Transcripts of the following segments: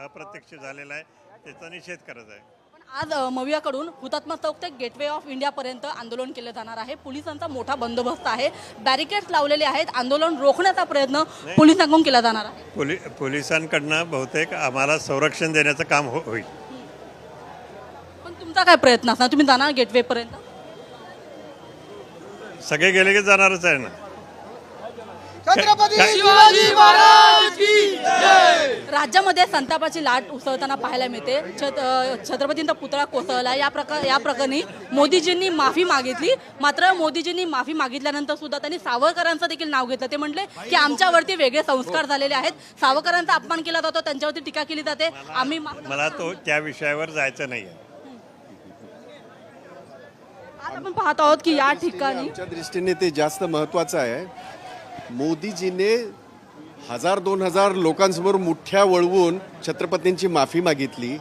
अप्रत्यक्ष झालेला आहे. त्याचा निषेध करत आहे. पण आज मवियाकडून हुतात्मा चौक ते गेटवे ऑफ इंडियापर्यंत आंदोलन केलं जाणार आहे. पोलिसांचा मोठा बंदोबस्त आहे. बॅरिकेड्स लावलेले आहेत. आंदोलन रोखण्याचा प्रयत्न पोलिसांकडून केला जाणार आहे. पोलि पोलिसांकडनं बहुतेक आम्हाला संरक्षण देण्याचं काम हो होईल. पण तुमचा काय प्रयत्न असणार? तुम्ही जाणार गेटवेपर्यंत? सगळे गेले की जाणारच आहे ना? छत्रपती काय- शिवाजी महाराज की राज्यामध्ये संतापाची लाट उसळताना पाहायला मिळते. छत छत्रपतींचा पुतळा कोसळला. या प्रकार या प्रकरणी मोदीजींनी माफी मागितली. मात्र मोदीजींनी माफी मागितल्यानंतर सुद्धा त्यांनी सावरकरांचं देखील नाव घेतलं. ते म्हटले की आमच्यावरती वेगळे संस्कार झालेले आहेत. सावरकरांचा अपमान केला जातो त्यांच्यावरती टीका केली जाते. आम्ही मला तो त्या विषयावर जायचं नाही आहे. आज आपण पाहत आहोत की या ठिकाणी दृष्टीने ते जास्त महत्वाचं आहे. मोदीजीने हजार दोन हजार लोकांसमोर मुठ्ठ्या वळवून छत्रपतींची माफी मागितली.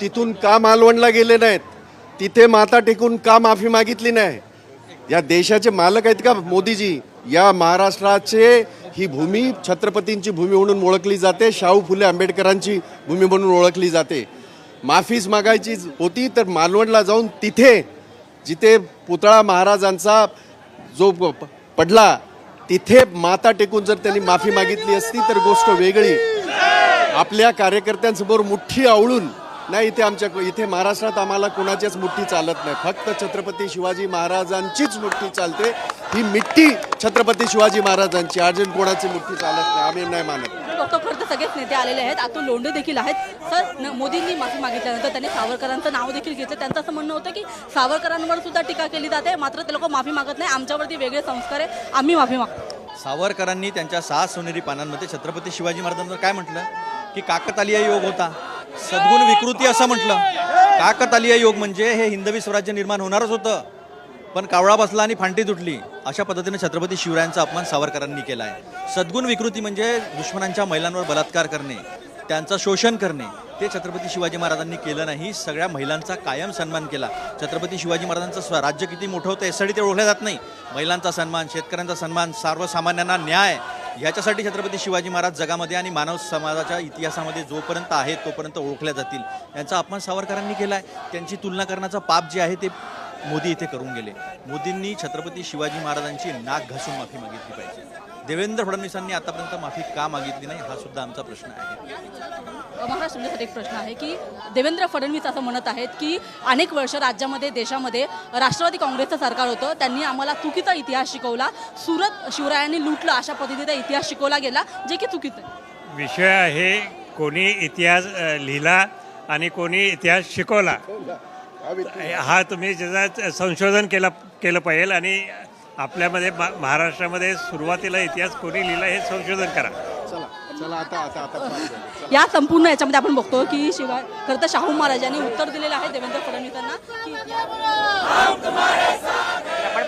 तिथून का मालवणला गेले नाहीत? तिथे माता टेकून का माफी मागितली नाही? या देशाचे मालक आहेत का मोदीजी? या महाराष्ट्राचे ही भूमी छत्रपतींची भूमी म्हणून ओळखली जाते. शाहू फुले आंबेडकरांची भूमी म्हणून ओळखली जाते. माफीच मागायची होती तर मालवणला जाऊन तिथे जिथे पुतळा महाराजांचा जो प- पडला तिथे माता टेकून जर त्यांनी माफी मागितली असती तर गोष्ट वेगळी. आपल्या कार्यकर्त्यांसमोर मुठ्ठी आवळून नाही इथे आमच्या इथे महाराष्ट्रात आम्हाला कोणाच्याच मुठ्ठी चालत नाही. फक्त छत्रपती शिवाजी महाराजांचीच मुठ्ठी चालते. ही मिठ्ठी छत्रपती शिवाजी महाराजांची अजून कोणाची मुठ्ठी चालत नाही आम्ही नाही मानत. बघतो खरं तर सगळेच नेते आलेले आहेत. अतुल लोंढे देखील आहेत. सर मोदींनी माफी मागितल्यानंतर त्यांनी सावरकरांचं नाव देखील घेतलं. त्यांचं असं म्हणणं होतं की सावरकरांवर सुद्धा टीका केली जाते. मात्र ते लोक माफी मागत नाही. आमच्यावरती वेगळे संस्कार आहे. आम्ही माफी मागतो सावरकरांनी त्यांच्या सहा सोनेरी पानांमध्ये छत्रपती शिवाजी महाराजांवर काय म्हटलं? की काकतालीय योग होता. सद्गुण विकृती असं म्हटलं. काकतालीय योग म्हणजे हे हिंदवी स्वराज्य निर्माण होणारच होतं. पण कावळा बसला आणि फांटी तुटली. अशा पद्धतीने छत्रपती शिवरायांचा अपमान सावरकरांनी केला आहे सद्गुण विकृती म्हणजे दुश्मनांच्या महिलांवर बलात्कार करणे त्यांचं शोषण करणे. ते छत्रपती शिवाजी महाराजांनी केलं नाही. सगळ्या महिलांचा कायम सन्मान केला. छत्रपती शिवाजी महाराजांचं स्वराज्य किती मोठं होतं यासाठी ते ओळखलं जात नाही. महिलांचा सन्मान शेतकऱ्यांचा सन्मान सर्वसामान्यांना न्याय ह्याच्यासाठी छत्रपती शिवाजी महाराज जगामध्ये आणि मानव समाजाच्या इतिहासामध्ये जोपर्यंत आहेत तोपर्यंत ओळखल्या जातील. यांचा अपमान सावरकरांनी केला आहे त्यांची तुलना करण्याचं पाप जे आहे ते मोदी इथे करून गेले. मोदींनी छत्रपती शिवाजी महाराजांची नाक घासून माफी मागितली पाहिजे. देवेंद्र फडणवीसांनी आतापर्यंत माफी का मागितली नाही हा सुद्धा आमचा प्रश्न आहे. महाराज तुमच्यासाठी एक प्रश्न आहे की देवेंद्र फडणवीस असं म्हणत आहेत की अनेक वर्ष राज्यामध्ये देशामध्ये राष्ट्रवादी काँग्रेसचं सरकार होतं. त्यांनी आम्हाला चुकीचा इतिहास शिकवला. सुरत शिवरायांनी लुटलं अशा पद्धतीचा इतिहास शिकवला गेला जे की चुकीचं आहे. विषय आहे कोणी इतिहास लिहिला आणि कोणी इतिहास शिकवला. हा तुम्ही त्याचा संशोधन केलं केलं पाहिजे आणि आपल्यामध्ये महाराष्ट्रामध्ये सुरुवातीला इतिहास कोणी लिहिला हे संशोधन करा. चला चला आता आता आता. या संपूर्ण याच्यामध्ये आपण बघतो की शिवाय खरं तर शाहू महाराजांनी उत्तर दिलेलं आहे देवेंद्र फडणवीसांना की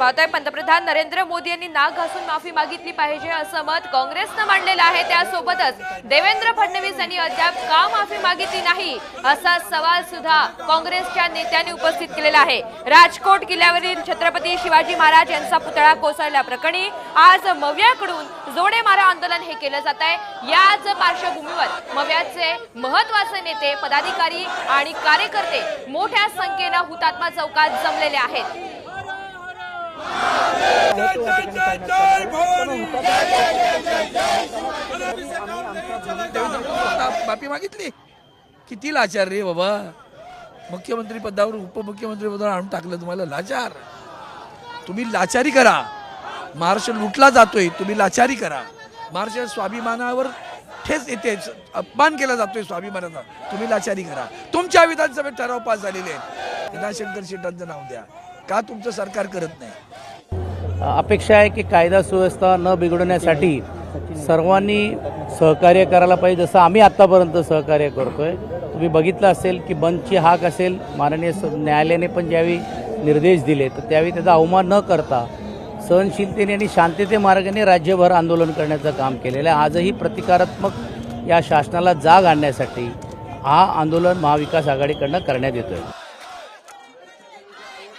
आपण आहे पंतप्रधान नरेंद्र मोदी यांनी नाक घासून माफी मागितली पाहिजे असं मत काँग्रेसनं मांडलेलं आहे. त्यासोबतच देवेंद्र फडणवीस यांनी अद्याप का माफी मागितली नाही असा सवाल सुद्धा काँग्रेसच्या नेत्यांनी उपस्थित केलेला आहे. राजकोट किल्ल्यावरील छत्रपती शिवाजी महाराज यांचा पुतळा कोसळल्या प्रकरणी आज मव्याकडून जोडे मारा आंदोलन हे केलं जात आहे. याच पार्श्वभूमीवर मव्याचे महत्त्वाचे नेते पदाधिकारी आणि कार्यकर्ते मोठ्या संख्येनं हुतात्मा चौकात जमलेले आहेत. माफी मागितली किती लाचार रे बाबा मुख्यमंत्री पदावर उपमुख्यमंत्री पदावर आणून टाकलं तुम्हाला लाचार तुम्ही लाचारी करा महाराष्ट्र लुटला जातोय तुम्ही लाचारी करा महाराष्ट्र स्वाभिमानावर ठेच येते अपमान केला जातोय स्वाभिमानाचा तुम्ही लाचारी करा तुमच्या विधानसभेत ठराव पास झालेले आहेत विनाशंकर शेटांचं नाव द्या का तुमचं सरकार करत नाही? अपेक्षा आहे की कायदा सुव्यवस्था न बिघडवण्यासाठी सर्वांनी सहकार्य करायला पाहिजे जसं आम्ही आत्तापर्यंत सहकार्य करतोय. तुम्ही बघितलं असेल की बंदची हाक असेल माननीय न्यायालयाने पण ज्यावेळी निर्देश दिले तर त्यावेळी त्याचा अवमान न करता सहनशीलतेने आणि शांतते मार्गाने राज्यभर आंदोलन करण्याचं काम केलेलं आहे. आजही प्रतिकारात्मक या शासनाला जाग आणण्यासाठी हा आंदोलन महाविकास आघाडीकडनं करण्यात येतोय.